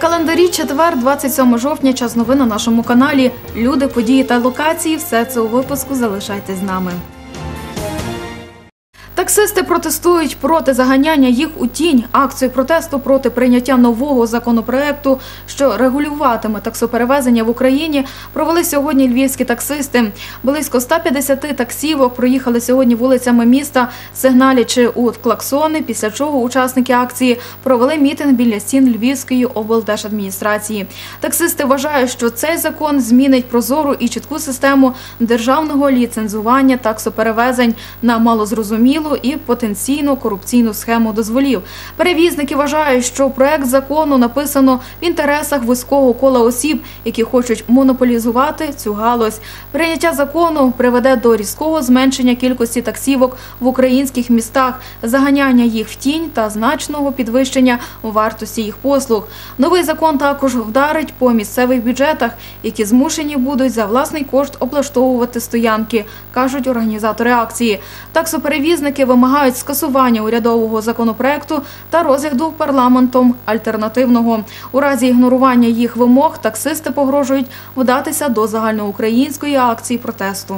календарі четвер, 27 жовтня, час новин на нашому каналі. Люди, події та локації. Все це у випуску. Залишайтесь з нами. Таксисти протестують проти заганяння їх у тінь. Акцію протесту проти прийняття нового законопроекту, що регулюватиме таксоперевезення в Україні, провели сьогодні львівські таксисти. Близько 150 таксівок проїхали сьогодні вулицями міста, сигналячи у клаксони, після чого учасники акції провели мітинг біля стін Львівської облдержадміністрації. Таксисти вважають, що цей закон змінить прозору і чітку систему державного ліцензування таксоперевезень на малозрозумілу і потенційно корупційну схему дозволів. Перевізники вважають, що проект закону написано в інтересах вузького кола осіб, які хочуть монополізувати цю галузь. Прийняття закону приведе до різкого зменшення кількості таксівок в українських містах, заганяння їх в тінь та значного підвищення вартості їх послуг. Новий закон також вдарить по місцевих бюджетах, які змушені будуть за власний кошт облаштовувати стоянки, кажуть організатори акції. Таксоперевізники вимагають скасування урядового законопроекту та розгляду парламентом альтернативного. У разі ігнорування їх вимог таксисти погрожують вдатися до загальноукраїнської акції протесту.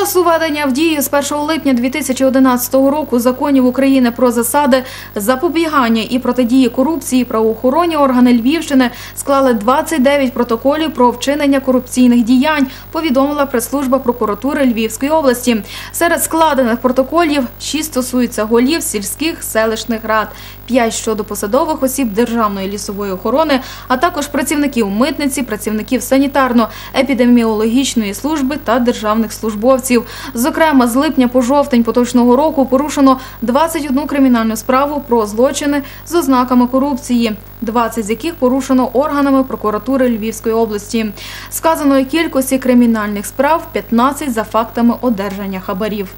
Часу введення в дію з 1 липня 2011 року законів України про засади запобігання і протидії корупції правоохоронні органи Львівщини склали 29 протоколів про вчинення корупційних діянь, повідомила прес-служба прокуратури Львівської області. Серед складених протоколів 6 стосуються голів сільських селищних рад, 5 щодо посадових осіб Державної лісової охорони, а також працівників митниці, працівників санітарно-епідеміологічної служби та державних службовців. Зокрема, з липня по жовтень поточного року порушено 21 кримінальну справу про злочини з ознаками корупції, 20 з яких порушено органами прокуратури Львівської області. Сказаної кількості кримінальних справ 15 за фактами одержання хабарів.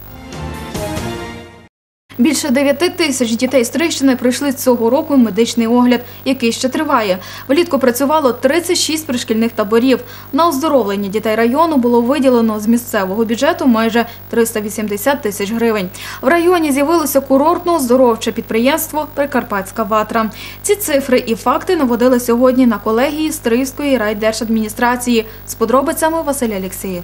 Більше 9 тисяч дітей з Трищини пройшли цього року медичний огляд, який ще триває. Влітку працювало 36 пришкільних таборів. На оздоровлення дітей району було виділено з місцевого бюджету майже 380 тисяч гривень. В районі з'явилося курортно-оздоровче підприємство Прикарпатська ватра. Ці цифри і факти наводили сьогодні на колегії Стрийської райдержадміністрації. З подробицями Василь Алєксєєв.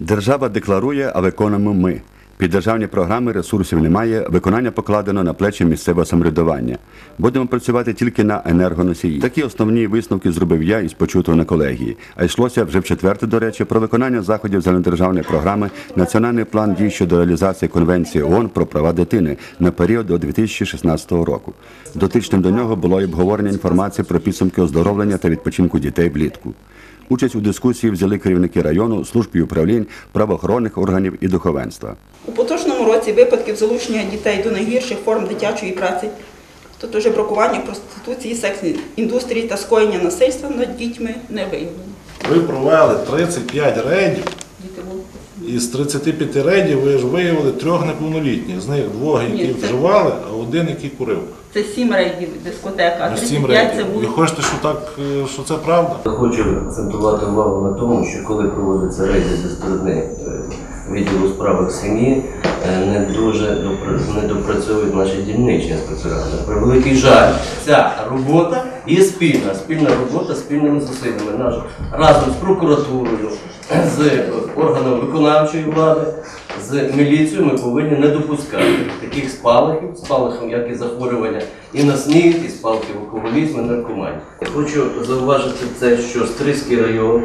Держава декларує, а виконуємо ми. Під державні програми ресурсів немає, виконання покладено на плечі місцевого самоврядування. Будемо працювати тільки на енергоносії. Такі основні висновки зробив я із почутого на колегії. А йшлося вже в четверте, до речі, про виконання заходів загальнодержавної програми Національний план дій щодо реалізації Конвенції ООН про права дитини на період до 2016 року. Дотичним до нього було й обговорення інформації про підсумки оздоровлення та відпочинку дітей влітку. Участь у дискусії взяли керівники району, служб і управлінь, правоохоронних органів і духовенства. У поточному році випадків залучення дітей до найгірших форм дитячої праці, тобто жебракування, проституції, секс-індустрії та скоєння насильства над дітьми не виявлено. Ви провели 35 рейдів. Із 35 рейдів ви ж виявили трьох неповнолітніх. З них двох, які Ні, це- вживали, а один, який курив. Це сім рейдів дискотека, а Ну, Сім 35 це рейдів. Ви хочете, що так, е, що це правда? Хочу акцентувати увагу на тому, що коли проводиться рейди зі сторони е, відділу у справах сім'ї, не дуже не допрацьовують наші дільничні інспектора. Про великий жаль, ця робота є спільна, спільна робота спільними зусиллями разом з прокуратурою, з органами виконавчої влади, з міліцією ми повинні не допускати таких спалахів, спалахів, як і захворювання і на снід, і спалахів алкоголізму, наркоманії. Хочу зауважити це, що Стрийський район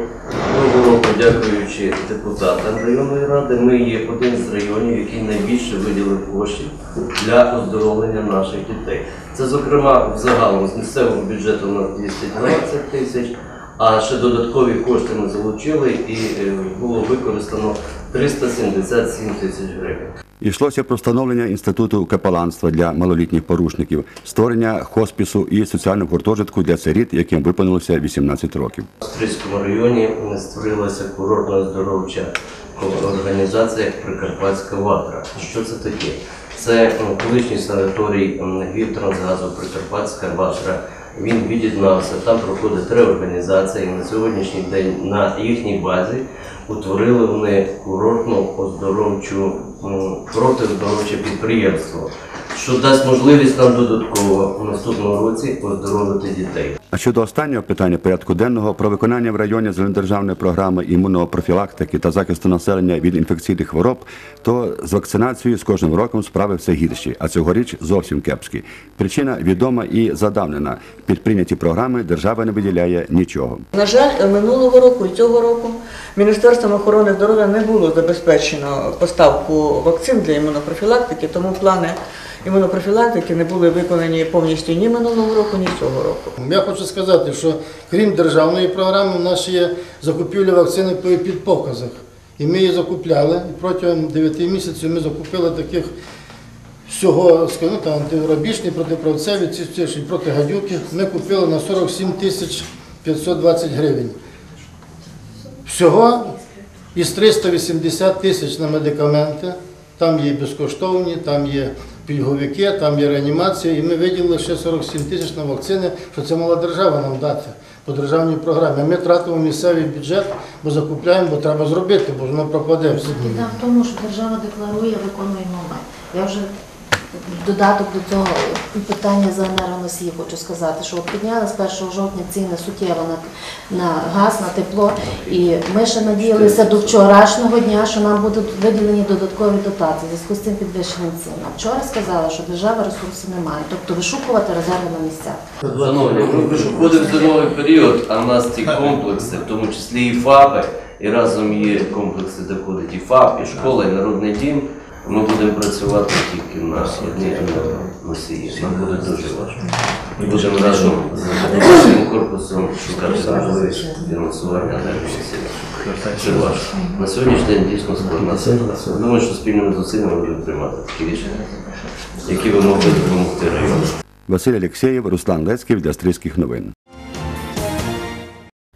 цього року, дякуючи депутатам районної ради, ми є один з районів, який найбільше виділив коштів для оздоровлення наших дітей. Це, зокрема, взагалом з місцевого бюджету на 220 тисяч. А ще додаткові кошти ми залучили і е, було використано 377 тисяч гривень. Йшлося про встановлення інституту капеланства для малолітніх порушників, створення хоспісу і соціального гуртожитку для сиріт, яким виповнилося 18 років. В Стрийському районі створилася курортно-оздоровча організація Прикарпатська ватра. Що це таке? Це колишній санаторій м, Львівтрансгазу Прикарпатська ватра. Він від'єднався, там проходить три організації. На сьогоднішній день на їхній базі утворили вони курортно-оздоровчу м, курортно-оздоровче підприємство. Що дасть можливість нам додатково в наступному році оздоровити дітей. А щодо останнього питання порядку денного про виконання в районі загальнодержавної програми імунопрофілактики та захисту населення від інфекційних хвороб, то з вакцинацією з кожним роком справи все гірші, а цьогоріч зовсім кепські. Причина відома і задавнена. Під прийняті програми держава не виділяє нічого. На жаль, минулого року і цього року Міністерством охорони здоров'я не було забезпечено поставку вакцин для імунопрофілактики, тому плани імунопрофілактики не були виконані повністю ні минулого року, ні цього року. Я хочу сказати, що крім державної програми, у нас є закупівля вакцини по підпоказах. І ми її закупляли. Протягом 9 місяців ми закупили таких всього, скажімо, там антирабічні, протиправцеві, ці проти гадюки. Ми купили на 47 тисяч 520 гривень. Всього із 380 тисяч на медикаменти. Там є безкоштовні, там є пільговики, там є реанімація, і ми виділили ще 47 тисяч на вакцини, що це мала держава нам дати по державній програмі. Ми тратимо місцевий бюджет, бо закупляємо, бо треба зробити, бо воно пропаде все. Біда в тому, що держава декларує, виконуємо ми. Я вже додаток до цього питання за енергоносії хочу сказати, що підняли з 1 жовтня ціни суттєво на, на газ, на тепло. І ми ще надіялися до вчорашнього дня, що нам будуть виділені додаткові дотації зв'язку з цим підвищенням цін. А вчора сказали, що держава ресурсів немає, тобто вишукувати резерви на місцях. Шановні, ми входимо в зимовий період, а в нас ці комплекси, в тому числі і ФАПи, і разом є комплекси, де входить і ФАП, і школа, і народний дім. Ми будемо працювати тільки на одній носії. Нам буде дуже важко. Ми будемо разом з цим корпусом шукати можливість фінансування енергоносії. Це важко. На сьогоднішній день дійсно складна ситуація. Думаю, що спільними зусиллями будемо приймати такі рішення, які ви могли допомогти району. Василь Алєксєєв, Руслан Лецький для Стрийських новин.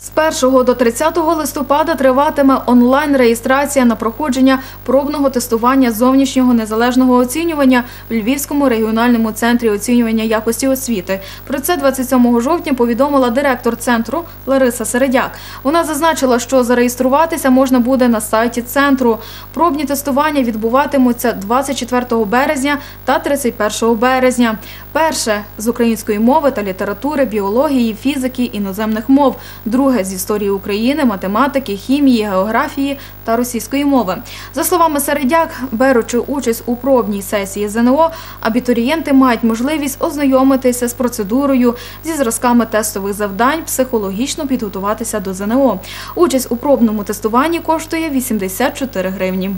З 1 до 30 листопада триватиме онлайн-реєстрація на проходження пробного тестування зовнішнього незалежного оцінювання в Львівському регіональному центрі оцінювання якості освіти. Про це 27 жовтня повідомила директор центру Лариса Середяк. Вона зазначила, що зареєструватися можна буде на сайті центру. Пробні тестування відбуватимуться 24 березня та 31 березня. Перше з української мови та літератури, біології, фізики, іноземних мов. Друге з історії України, математики, хімії, географії та російської мови. За словами Середяк, беручи участь у пробній сесії ЗНО, абітурієнти мають можливість ознайомитися з процедурою, зі зразками тестових завдань, психологічно підготуватися до ЗНО. Участь у пробному тестуванні коштує 84 гривні.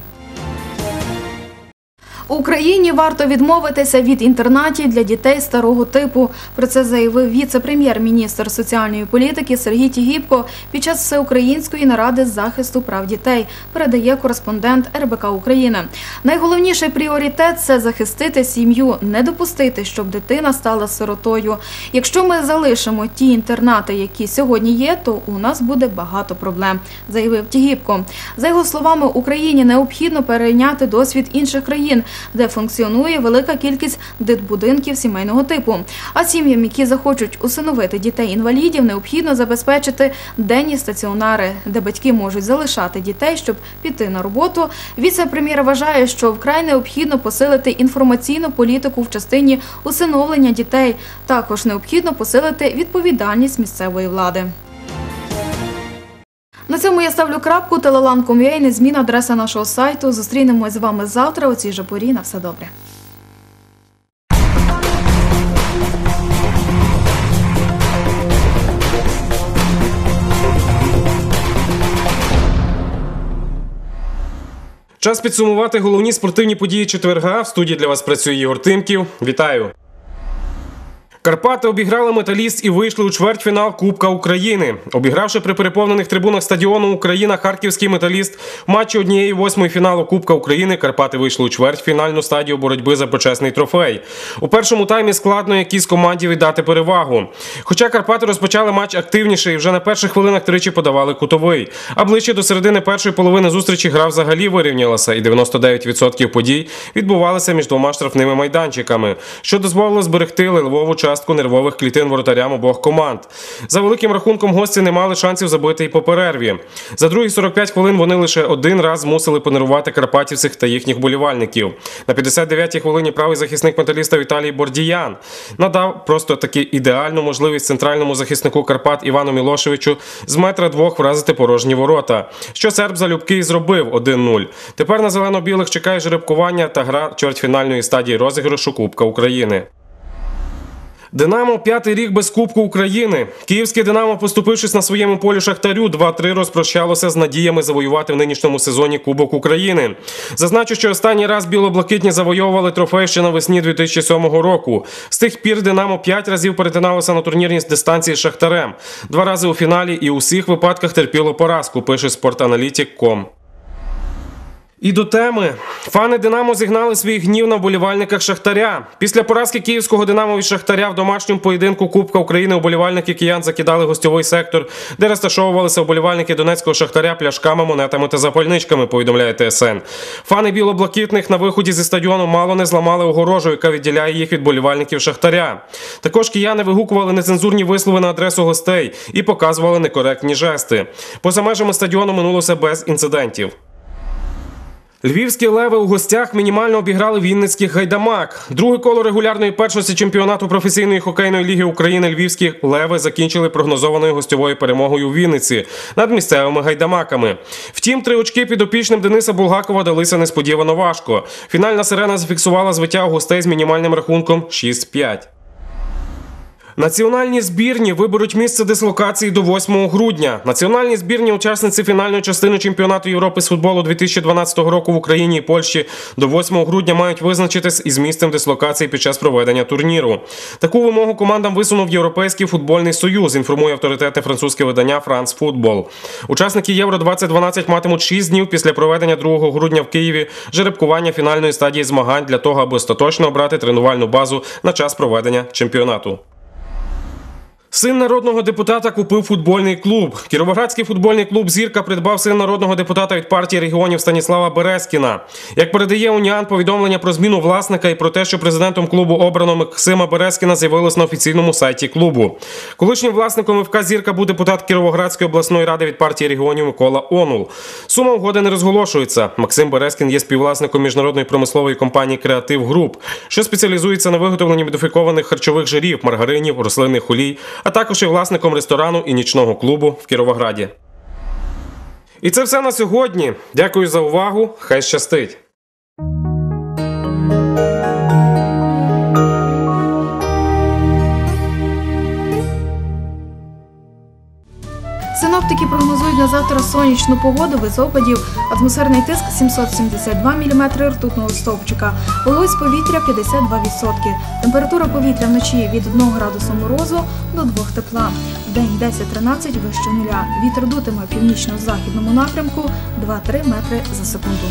Україні варто відмовитися від інтернатів для дітей старого типу. Про це заявив віце-прем'єр-міністр соціальної політики Сергій Тігіпко під час всеукраїнської наради з захисту прав дітей. Передає кореспондент РБК Україна. Найголовніший пріоритет це захистити сім'ю, не допустити, щоб дитина стала сиротою. Якщо ми залишимо ті інтернати, які сьогодні є, то у нас буде багато проблем, заявив Тігіпко. За його словами, Україні необхідно перейняти досвід інших країн, де функціонує велика кількість дитбудинків сімейного типу. А сім'ям, які захочуть усиновити дітей-інвалідів, необхідно забезпечити денні стаціонари, де батьки можуть залишати дітей, щоб піти на роботу. Віце-прем'єр вважає, що вкрай необхідно посилити інформаційну політику в частині усиновлення дітей. Також необхідно посилити відповідальність місцевої влади. На цьому я ставлю крапку. Телелан.com.ua, незмінна адреса нашого сайту. Зустрінемось з вами завтра у цій же порі. На все добре. Час підсумувати головні спортивні події четверга. В студії для вас працює Ігор Тимків. Вітаю! Карпати обіграли металіст і вийшли у чвертьфінал Кубка України. Обігравши при переповнених трибунах стадіону Україна харківський металіст в матчі однієї восьмої фіналу Кубка України Карпати вийшли у чвертьфінальну стадію боротьби за почесний трофей. У першому таймі складно якійсь команді віддати перевагу. Хоча Карпати розпочали матч активніше і вже на перших хвилинах тричі подавали кутовий. А ближче до середини першої половини зустрічі гра взагалі вирівнялася, і 99% подій відбувалися між двома штрафними майданчиками, що дозволило зберегти Львову чергу частку нервових клітин воротарям обох команд. За великим рахунком гості не мали шансів забити і по перерві. За другі 45 хвилин вони лише один раз змусили понервувати карпатівців та їхніх болівальників. На 59-й хвилині правий захисник металіста Віталій Бордіян надав просто таки ідеальну можливість центральному захиснику Карпат Івану Мілошевичу з метра двох вразити порожні ворота. Що серб залюбки і зробив 1-0. Тепер на зелено-білих чекає жеребкування та гра чвертьфінальної стадії розіграшу Кубка України. Динамо п'ятий рік без Кубку України. Київське Динамо, поступившись на своєму полі Шахтарю, 2-3 розпрощалося з надіями завоювати в нинішньому сезоні Кубок України. Зазначу, що останній раз білоблакитні завойовували трофей ще навесні 2007 року. З тих пір Динамо п'ять разів перетиналося на турнірній дистанції з Шахтарем. Два рази у фіналі і у всіх випадках терпіло поразку, пише спортаналітик.ком. І до теми фани Динамо зігнали свій гнів на вболівальниках Шахтаря. Після поразки київського Динамо від Шахтаря в домашньому поєдинку Кубка України вболівальники киян закидали гостьовий сектор, де розташовувалися вболівальники Донецького Шахтаря пляшками, монетами та запальничками. Повідомляє ТСН. Фани білоблакитних на виході зі стадіону мало не зламали огорожу, яка відділяє їх від болівальників Шахтаря. Також кияни вигукували нецензурні вислови на адресу гостей і показували некоректні жести. Поза межами стадіону минулося без інцидентів. Львівські леви у гостях мінімально обіграли Вінницьких гайдамак. Друге коло регулярної першості чемпіонату професійної хокейної ліги України Львівські леви закінчили прогнозованою гостьовою перемогою у Вінниці над місцевими гайдамаками. Втім, три очки підопічним Дениса Булгакова далися несподівано важко. Фінальна сирена зафіксувала звиття у гостей з мінімальним рахунком 6-5. Національні збірні виберуть місце дислокації до 8 грудня. Національні збірні учасниці фінальної частини чемпіонату Європи з футболу 2012 року в Україні і Польщі до 8 грудня мають визначитись із місцем дислокації під час проведення турніру. Таку вимогу командам висунув Європейський футбольний союз. Інформує авторитетне французьке видання Франс Футбол. Учасники Євро 2012 матимуть 6 днів після проведення 2 грудня в Києві жеребкування фінальної стадії змагань для того, аби остаточно обрати тренувальну базу на час проведення чемпіонату. Син народного депутата купив футбольний клуб. Кіровоградський футбольний клуб Зірка придбав син народного депутата від партії регіонів Станіслава Березкіна. Як передає Уніан, повідомлення про зміну власника і про те, що президентом клубу обрано Максима Березкіна, з'явилось на офіційному сайті клубу. Колишнім власником ФК Зірка буде депутат Кіровоградської обласної ради від партії регіонів Микола Онул. Сума угоди не розголошується. Максим Березкін є співвласником міжнародної промислової компанії Креатив Груп, що спеціалізується на виготовленні модифікованих харчових жирів, маргаринів, рослинних олій, а також і власником ресторану і нічного клубу в Кіровограді. І це все на сьогодні. Дякую за увагу. Хай щастить! Синоптики прогнозують на завтра сонячну погоду без опадів, атмосферний тиск 772 мм ртутного стовпчика, вологість повітря 52%, температура повітря вночі від 1 градусу морозу до 2 тепла, в день 10-13 вище нуля. Вітер дутиме в північно-західному напрямку 2-3 метри за секунду.